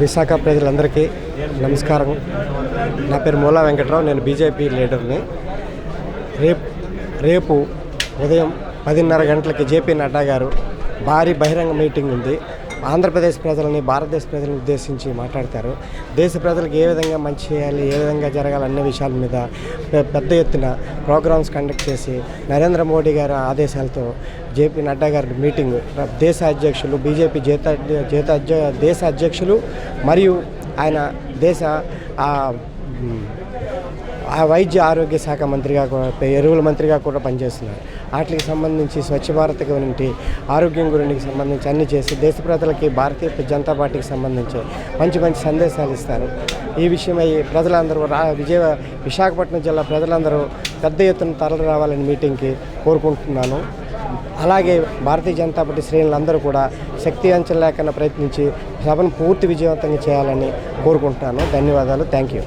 విశాఖ ప్రజలందరికీ నమస్కారం. నా పేరు మూలా వెంకట్రావు నేను బీజేపీ లీడర్ని. రేపు రేపు ఉదయం పదిన్నర గంటలకి జేపీ నడ్డా గారు భారీ బహిరంగ మీటింగ్ ఉంది. ఆంధ్రప్రదేశ్ ప్రజలని భారతదేశ ప్రజలను ఉద్దేశించి మాట్లాడతారు. దేశ ప్రజలకు ఏ విధంగా మంచి చేయాలి ఏ విధంగా జరగాలి అన్న విషయాల మీద పెద్ద ఎత్తున ప్రోగ్రామ్స్ కండక్ట్ చేసి నరేంద్ర మోడీ గారి ఆదేశాలతో జేపీ నడ్డా గారి మీటింగ్ దేశ అధ్యక్షులు బీజేపీ జేత జేత అధ్య దేశ అధ్యక్షులు మరియు ఆయన దేశ ఆ, వైద్య ఆరోగ్య శాఖ మంత్రిగా కూడా ఎరువుల మంత్రిగా కూడా పనిచేస్తున్నారు. వాటికి సంబంధించి స్వచ్ఛ భారత్ గురించి ఆరోగ్యం గురించి సంబంధించి అన్ని చేసి దేశ ప్రజలకి భారతీయ జనతా పార్టీకి సంబంధించి మంచి మంచి సందేశాలు ఇస్తారు. ఈ విషయమై ప్రజలందరూ రా విజయ విశాఖపట్నం జిల్లా ప్రజలందరూ పెద్ద ఎత్తున తరలి రావాలని మీటింగ్కి కోరుకుంటున్నాను. అలాగే భారతీయ జనతా పార్టీ శ్రేణులందరూ కూడా శక్తి అంచనా లేకుండా ప్రయత్నించి సభను పూర్తి విజయవంతంగా చేయాలని కోరుకుంటున్నాను. ధన్యవాదాలు. Thank you